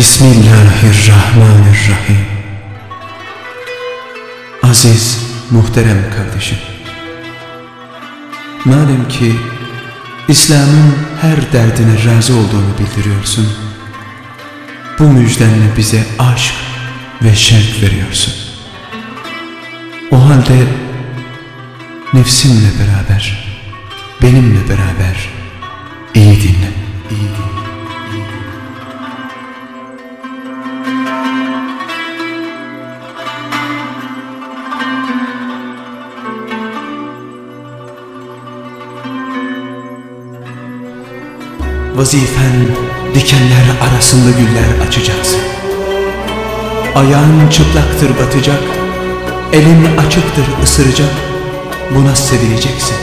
Bismillahirrahmanirrahim. Aziz, muhterem kardeşim. Madem ki İslam'ın her derdine razı olduğunu bildiriyorsun, bu müjdenle bize aşk ve şevk veriyorsun. O halde nefsimle beraber, benimle beraber iyi dinle, Vazifen dikenler arasında güller açacaksın. Ayağın çıplaktır batacak, elin açıktır ısıracak, buna sevileceksin.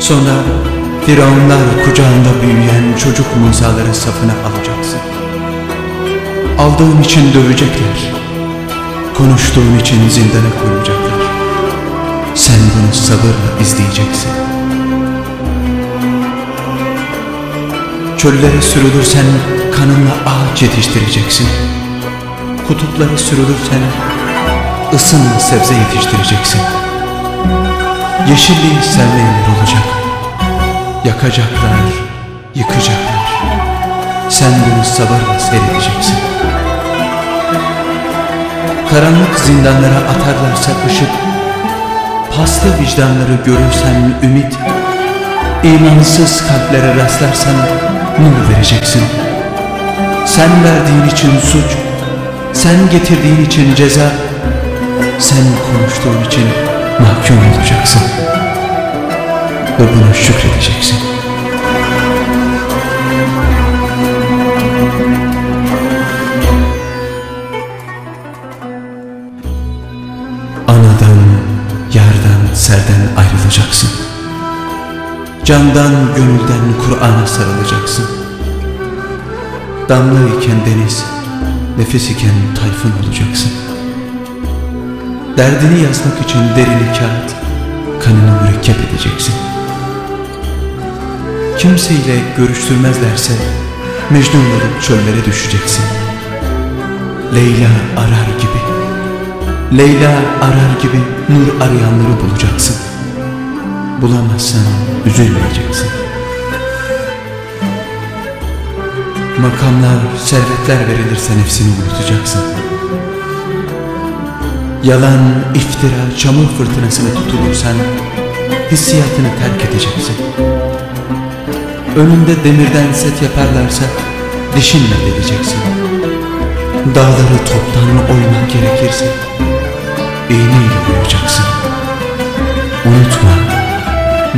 Sonra Firavunlar kucağında büyüyen çocuk Musa'ları safına alacaksın. Aldığın için dövecekler, konuştuğun için zindana koyacaklar. Sen bunu sabırla izleyeceksin. Çöllere sürülürsen kanınla ağaç yetiştireceksin. Kutuplara sürülürsen ısınla sebze yetiştireceksin. Yeşilliği sevmeyenler olacak. Yakacaklar, yıkacaklar. Sen bunu sabırla seyredeceksin. Karanlık zindanlara atarlarsa ışık, paslı vicdanları görürsen ümit, imansız kalplere rastlarsan nur vereceksin. Sen verdiğin için suç, sen getirdiğin için ceza, sen konuştuğun için mahkum olacaksın. Ve buna şükredeceksin. Anadan, yardan, serden ayrılacaksın. Candan, gönülden Kur'an'a sarılacaksın. Damla iken deniz, nefes iken tayfun olacaksın. Derdini yazmak için derini kağıt, kanını mürekkep edeceksin. Kimseyle görüştürmezlerse Mecnunları çöllere düşeceksin. Leyla arar gibi, Leyla arar gibi nur arayanları bulacaksın. Bulamazsan üzülmeyeceksin. Makamlar, servetler verilirse nefsini unutacaksın. Yalan, iftira, çamur fırtınasına tutulursan hissiyatını terk edeceksin. Önünde demirden set yaparlarsa dişinle deleceksin. Dağları toptan oymak gerekirse iğneyle oyacaksın.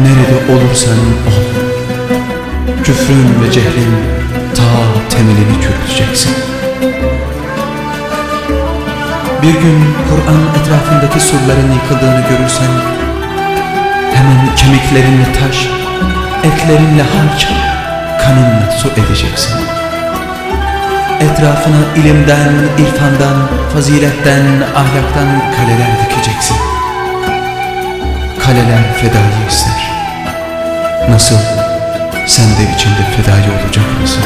Nerede olursan ol. Küfrün ve cehlin ta temelini çürüteceksin. Bir gün Kur'an etrafındaki surların yıkıldığını görürsen hemen kemiklerinle taş, etlerinle harç, kanınla su edeceksin. Etrafına ilimden, irfandan, faziletten, ahlaktan kaleler dikeceksin. Kaleler fedayı ister. Nasıl? Sen de içinde fedayı olacak mısın?